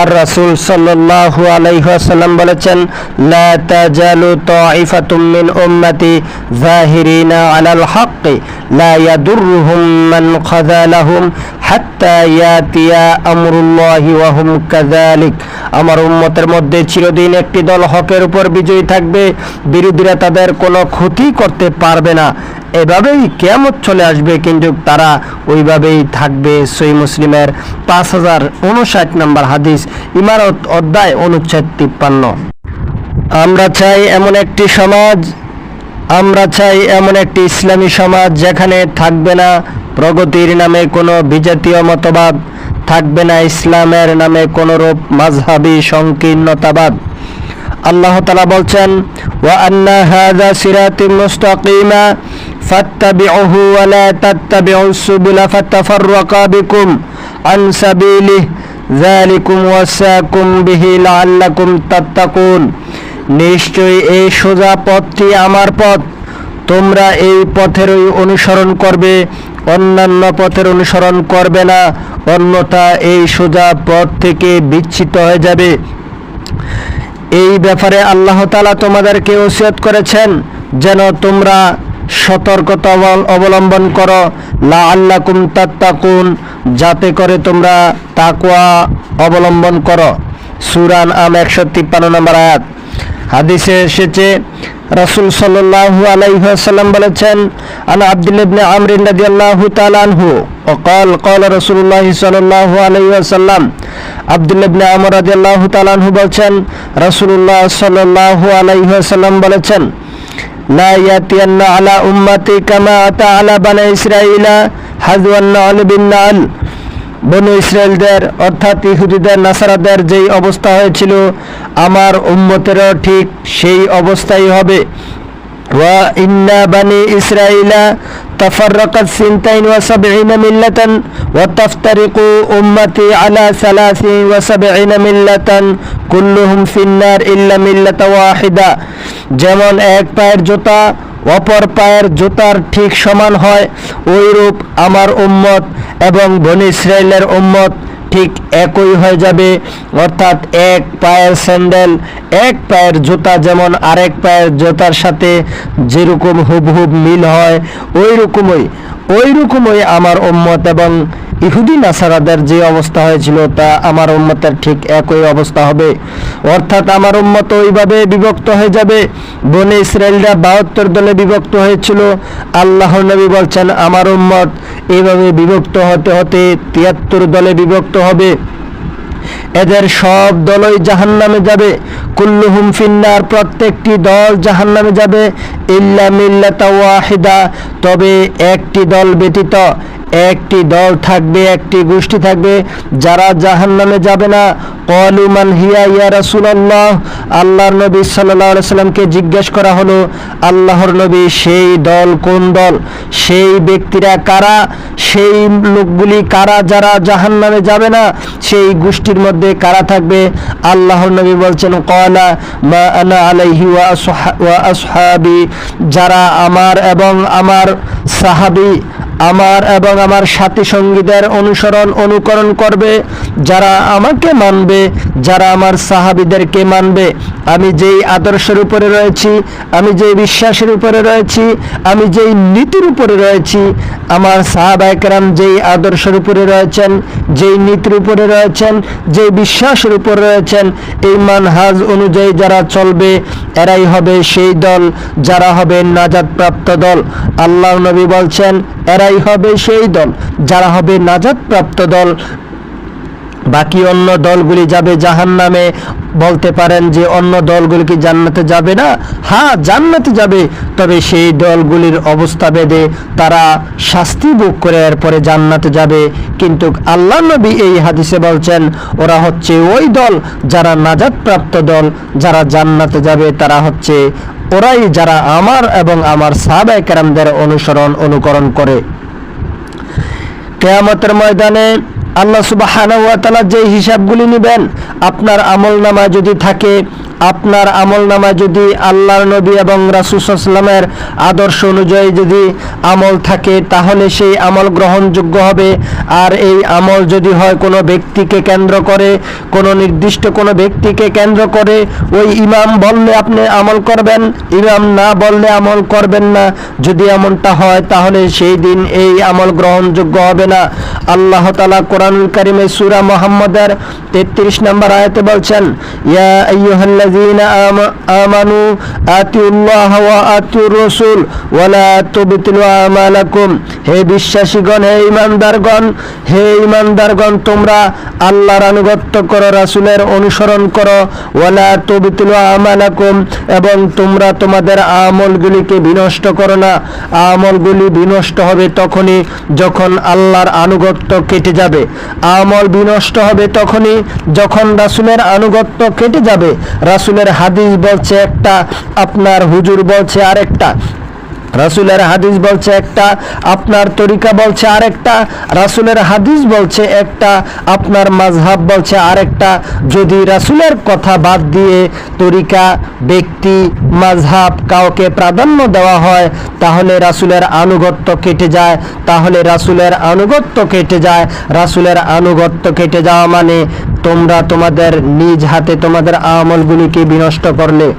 আর রাসূল সাল্লাল্লাহু আলাইহি বলেছেন, লা তাজালু তাইফাতুম মিন উম্মতি যাহিরিনা আলাল হাক্কি, লা ইয়াদুররুহুম মান খাযালাহুম হাত্তা ইয়াতিয়া আমার উম্মতের মধ্যে চিরদিন একটি দল হকের উপর বিজয়ী থাকবে, বিরোধীরা তাদের কোনো ক্ষতি করতে পারবে না। এভাবেই কেয়ামত চলে আসবে, কিন্তু তারা ওইভাবেই থাকবে। সই মুসলিমের পাঁচ হাজার উনষাট নম্বর হাদিস ইমারত অধ্যায় অনুচ্ছেদ তিপ্পান্ন। আমরা চাই এমন একটি সমাজ, আমরা চাই এমন একটি ইসলামী সমাজ যেখানে থাকবে না প্রগতির নামে কোনো বিজাতীয় মতবাদ, থাকবে না ইসলামের নামে কোনোরূপ মাঝহাবি সংকীর্ণতাবাদ। আল্লাহ তালা বলছেন, ওয়া আন্না সিরাতি মুস্তাকিমা, ফাত্তাবিউহু ওয়া লা তাত্তাবিউস সুবুলা ফাতাফাররাকা বিকুম আন যালিকুম ওয়াসাকুম বিহি লাআল্লাকুম তাত্তাকুন নিশ্চয়ই এই সোজা পথটি আমার পথ। তোমরা এই পথেরই অনুসরণ করবে, অন্যান্য পথের অনুসরণ করবে না, অন্যথা এই সোজা পথ থেকে বিচ্ছিত হয়ে যাবে। এই ব্যাপারে আল্লাহ তালা তোমাদেরকে ওসিয়ত করেছেন, যেন তোমরা সতর্কতা অবলম্বন করো। লা আল্লাকুম তাত্তাকুন, যাতে করে তোমরা তাকুয়া অবলম্বন করো। সুরান আম একশো তিপ্পান্ন নম্বর আয়াত। হাদিসে এসেছে, রসুল সাল্লাহু আলাইহাল্লাম বলেছেন, আন আবদুল্লাবনে আমরিন রাজি আল্লাহ তালানহু অকাল কল রসুল্লাহ সাল্লাহু আলাইহাল্লাম আবদুল্লাবনে আমর রাজি আল্লাহ তালানহু বলছেন রসুল্লাহ সাল্লাহু আলাইহাল্লাম বলেছেন অর্থাৎ ইহুদিদের নাসারাদের যেই অবস্থা হয়েছিল আমার উম্মতেরও ঠিক সেই অবস্থাই হবে। ওয়া ইসরাইলা تفرقت سنتين وسبعين ملة وتفترق أمتي على ثلاث وسبعين ملة كلهم في النار إلا ملة واحدة যেমন এক পায়ের জুতা অপর পায়ের জুতার ঠিক সমান হয় ওইরূপ আমার উম্মত এবং বনি ইসরায়েলের উম্মত ঠিক একই হয়ে যাবে। অর্থাৎ এক পায়ের স্যান্ডেল, এক পায়ের জুতা যেমন আরেক পায়ের জুতার সাথে যেরকম হুবহুব মিল হয় ওই রকমই ওই রকমই আমার উম্মত এবং ইহুদি নাসারাদের যে অবস্থা হয়েছিল তা আমার উম্মতের ঠিক একই অবস্থা হবে। অর্থাৎ আমার উম্মত ওইভাবে বিভক্ত হয়ে যাবে। বনে ইসরায়েলরা বাহাত্তর দলে বিভক্ত হয়েছিল। আল্লাহ নবী বলছেন, আমার উম্মত এইভাবে বিভক্ত হতে হতে তিয়াত্তর দলে বিভক্ত হবে। এদের সব দলই জাহান নামে যাবে। কুল্লুহুম ফিন্নার প্রত্যেকটি দল জাহান নামে যাবে। ইল্লা মিল্লাতা ওয়াহিদা। তবে একটি দল ব্যতীত একটি দল থাকবে, একটি গোষ্ঠী থাকবে। যারা জাহান নামে যাবে না কলু মান হিয়া ইয়া রাসূলুল্লাহ আল্লাহর নবী আলাইহি সাল্লামকে জিজ্ঞেস করা হলো, আল্লাহর নবী সেই দল কোন দল? সেই ব্যক্তিরা কারা? সেই লোকগুলি কারা যারা জাহান্নামে যাবে না? সেই গোষ্ঠীর মধ্যে কারা থাকবে? আল্লাহর নবী বলছেন কয়লা মা আনা আলাইহি ওয়া আসহাবি। যারা আমার এবং আমার সাহাবি আমার এবং আমার সাথী সঙ্গীদের অনুসরণ, অনুকরণ করবে, যারা আমাকে মানবে, যারা আমার সাহাবিদেরকে মানবে। আমি যেই আদর্শের উপরে রয়েছি, আমি যেই বিশ্বাসের উপরে রয়েছি, আমি যেই নীতির উপরে রয়েছি, আমার সাহাবায়করাম যেই আদর্শের উপরে রয়েছেন, যেই নীতির উপরে রয়েছেন, যেই বিশ্বাসের উপরে রয়েছেন, এই মানহাজ অনুযায়ী যারা চলবে, এরাই হবে সেই দল, যারা হবে নাজাদপ্রাপ্ত দল। আল্লাহ নবী বলছেন এরাই হবে সেই দল, যারা হবে নাজাদপ্রাপ্ত দল। বাকি অন্য দলগুলি যাবে জাহান নামে বলতে পারেন যে অন্য দলগুলি কি জান্নাতে যাবে না? হ্যাঁ জান্নাতে যাবে। তবে সেই দলগুলির অবস্থা বেঁধে তারা শাস্তি ভোগ করে এরপরে জান্নাতে যাবে। কিন্তু আল্লাহ নবী এই হাদিসে বলছেন, ওরা হচ্ছে ওই দল যারা নাজাদপ্রাপ্ত দল, যারা জান্নাতে যাবে, তারা হচ্ছে ওরাই যারা আমার এবং আমার সাহাবায় কেরামদের অনুসরণ অনুকরণ করে। কেয়ামতের ময়দানে আল্লাহ সুবাহ যে হিসাবগুলি নেবেন, আপনার আমল নামা যদি থাকে আপনার আমল নামায় যদি আল্লাহর নবী এবং রাসুসাল্লামের আদর্শ অনুযায়ী যদি আমল থাকে, তাহলে সেই আমল গ্রহণযোগ্য হবে। আর এই আমল যদি হয় কোনো ব্যক্তিকে কেন্দ্র করে, কোনো নির্দিষ্ট কোনো ব্যক্তিকে কেন্দ্র করে, ওই ইমাম বললে আপনি আমল করবেন, ইমাম না বললে আমল করবেন না। যদি এমনটা হয়, তাহলে সেই দিন এই আমল গ্রহণযোগ্য হবে না। আল্লাহ তালা কোরআনুল কারিমে সুরা মোহাম্মদের তেত্রিশ নম্বর আয়াতে বলছেন, ইয়া হে ঈমানদারগণ হে ঈমানদারগণ তোমরা আল্লাহর আনুগত্য করো, রাসূলের অনুসরণ করো এবং তোমরা তোমাদের আমলগুলিকে বিনষ্ট করো না। আমলগুলি বিনষ্ট হবে তখনই যখন আল্লাহর আনুগত্য কেটে যাবে। আমল বিনষ্ট হবে তখনই যখন রাসূলের আনুগত্য কেটে যাবে। রাসূলের হাদিস বলছে একটা আপনার হুজুর বলছে আরেকটা। রাসূলের হাদিস বলছে একটা, আপনার তরিকা বলছে আরেকটা, রাসুলের হাদিস বলছে একটা, আপনার মাযহাব বলছে আরেকটা। যদি রাসুলের কথা বাদ দিয়ে তরিকা, ব্যক্তি, মাযহাব কাউকে প্রাধান্য দেওয়া হয়, তাহলে রাসুলের আনুগত্য কেটে যায়। তাহলে রাসুলের আনুগত্য কেটে যায়। রাসুলের আনুগত্য কেটে যাওয়া মানে তোমরা তোমাদের নিজ হাতে তোমাদের আমলগুলিকে বিনষ্ট করলে।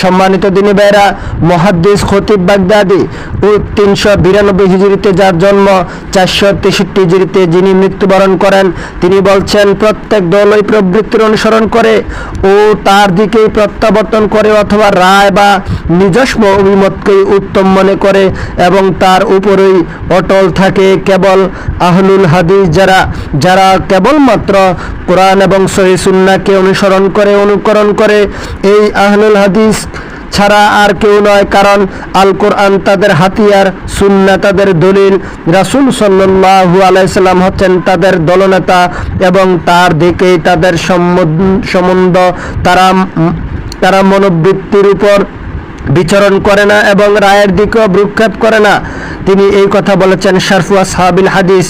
সম্মানিত দিনী ভাইরা মহাদ্দিস খতিব বাগদাদি ও তিনশো বিরানব্বই হিজড়িতে যার জন্ম চারশো তেষট্টি হিজড়িতে যিনি মৃত্যুবরণ করেন, তিনি বলছেন, প্রত্যেক দলই প্রবৃত্তির অনুসরণ করে ও তার দিকেই প্রত্যাবর্তন করে অথবা রায় বা নিজস্ব অভিমতকেই উত্তম মনে করে এবং তার উপরেই অটল থাকে কেবল আহলুল হাদিস যারা যারা কেবলমাত্র কোরআন এবং সহি সুন্নাহকে অনুসরণ করে, অনুকরণ করে। এই আহলুল হাদিস ছাড়া আর কেউ নয়, কারণ আল কোরআন তাদের হাতিয়ার সুন্না তাদের দলিল, রাসূল সাল্লাল্লাহু আলাইহি সাল্লাম হচ্ছেন তাদের দলনেতা এবং তার দিকেই তাদের সম্বন্ধ তারা তারা মনোবৃত্তির উপর বিচরণ করে না এবং রায়ের দিকেও ভ্রুক্ষেপ করে না। তিনি এই কথা বলেছেন শারফুয়া সাহাবিল হাদিস।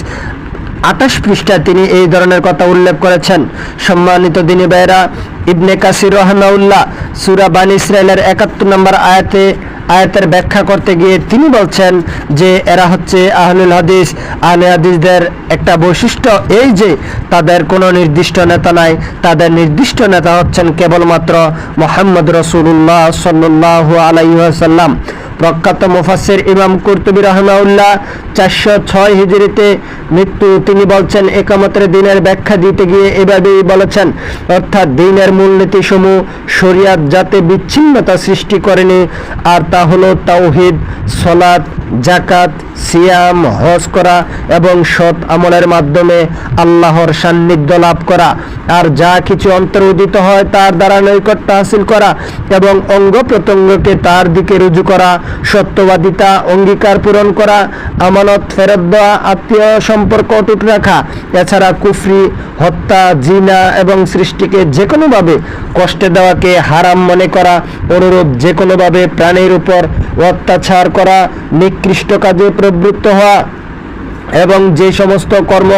আঠাশ পৃষ্ঠায় তিনি এই ধরনের কথা উল্লেখ করেছেন। সম্মানিত দিনী ভাইরা ইবনে কাসির রহমাউল্লাহ সুরা বানি ইসরায়েলের একাত্তর নম্বর আয়াতে, আয়াতের ব্যাখ্যা করতে গিয়ে তিনি বলছেন যে, এরা হচ্ছে আহলুল হাদিস। আহলে হাদিসদের একটা বৈশিষ্ট্য এই যে, তাদের কোনো নির্দিষ্ট নেতা নাই। তাদের নির্দিষ্ট নেতা হচ্ছেন কেবলমাত্র মোহাম্মদ রসুল্লাহ সাল্লাহ আলাইসাল্লাম প্রখ্যাত মোফাসের ইমাম কুরতুবী রহমাউল্লাহ চারশো ছয় হিজড়িতে মৃত্যু, তিনি বলছেন, একামতের দিনের ব্যাখ্যা দিতে গিয়ে এভাবেই বলেছেন, অর্থাৎ দিনের মূলনীতি সমূহ শরিয়াত যাতে বিচ্ছিন্নতা সৃষ্টি করেনি, আর তা হলো তাওহিদ সলাৎ জাকাত সিয়াম, হজ করা এবং সৎ আমলের মাধ্যমে আল্লাহর সান্নিধ্য লাভ করা। আর যা কিছু অন্তর্উদিত হয় তার দ্বারা নৈকট্য হাসিল করা এবং অঙ্গ প্রত্যঙ্গকে তার দিকে রুজু করা, সত্যবাদিতা, অঙ্গীকার পূরণ করা, আমানত, ফেরত দেওয়া, আত্মীয় সম্পর্ক অটুট রাখা, এছাড়া কুফরি, হত্যা, জিনা এবং সৃষ্টিকে যে কোনোভাবে কষ্টে দেওয়াকে হারাম মনে করা, অনুরূপ যে কোনোভাবে প্রাণীর উপর অত্যাচার করা, নিকৃষ্ট কাজে প্রবৃত্ত হওয়া এবং যে সমস্ত কর্ম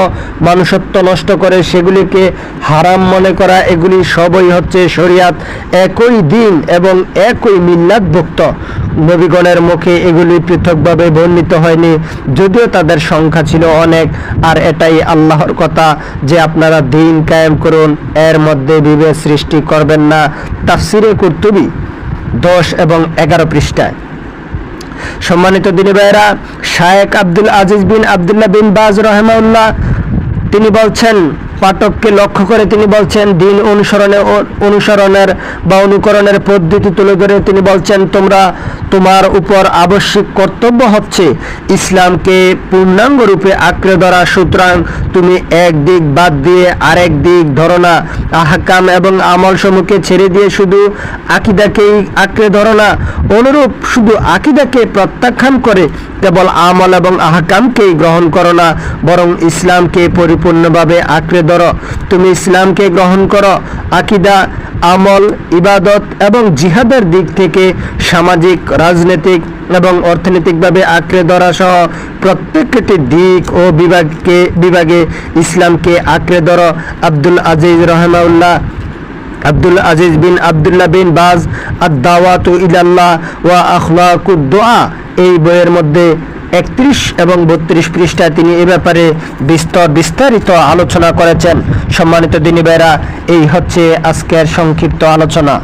মানুষত্ব নষ্ট করে সেগুলিকে হারাম মনে করা, এগুলি সবই হচ্ছে শরিয়াত। একই দিন এবং একই মিল্লাতভুক্ত নবীগণের মুখে এগুলি পৃথকভাবে বর্ণিত হয়নি, যদিও তাদের সংখ্যা ছিল অনেক। আর এটাই আল্লাহর কথা যে আপনারা দিন কায়েম করুন, এর মধ্যে বিভেদ সৃষ্টি করবেন না। তাফসিরে কুর্তুবি দশ এবং এগারো পৃষ্ঠায়। সম্মানিত দিনী ভাইরা শায়েক আব্দুল আজিজ বিন আবদুল্লাহ বিন বাজ রহমাউল্লাহ তিনি বলছেন, পাঠককে লক্ষ্য করে তিনি বলছেন, দিন অনুসরণে অনুসরণের বা অনুকরণের পদ্ধতি তুলে ধরে তিনি বলছেন, তোমরা তোমার উপর আবশ্যিক কর্তব্য হচ্ছে ইসলামকে পূর্ণাঙ্গ রূপে আঁকড়ে ধরা। সুতরাং তুমি এক দিক বাদ দিয়ে আরেক দিক ধরো না। আহকাম এবং আমল সমূহকে ছেড়ে দিয়ে শুধু আকিদাকেই আঁকড়ে ধরো না। অনুরূপ শুধু আকিদাকে প্রত্যাখ্যান করে কেবল আমল এবং আহকামকেই গ্রহণ করো না, বরং ইসলামকে পরিপূর্ণভাবে আঁকড়ে ধরো। তুমি ইসলামকে গ্রহণ করো। আকিদা, আমল, ইবাদত এবং জিহাদের দিক থেকে সামাজিক রাজনৈতিক এবং অর্থনৈতিকভাবে আঁকড়ে ধরা সহ প্রত্যেকটি দিক ও বিভাগকে, বিভাগে ইসলামকে আঁকড়ে ধরো। আব্দুল আজিজ রহমাউল্লাহ আব্দুল আজিজ বিন আবদুল্লাহ বিন বাজ আদাওয়াতু ইলাল্লাহ ওয়া আখলাকুদ দোয়া। এই বইয়ের মধ্যে একত্রিশ এবং বত্রিশ পৃষ্ঠায় তিনি এ ব্যাপারে বিস্তর, বিস্তারিত আলোচনা করেছেন। সম্মানিত দিনী ভাইরা এই হচ্ছে আজকের সংক্ষিপ্ত আলোচনা।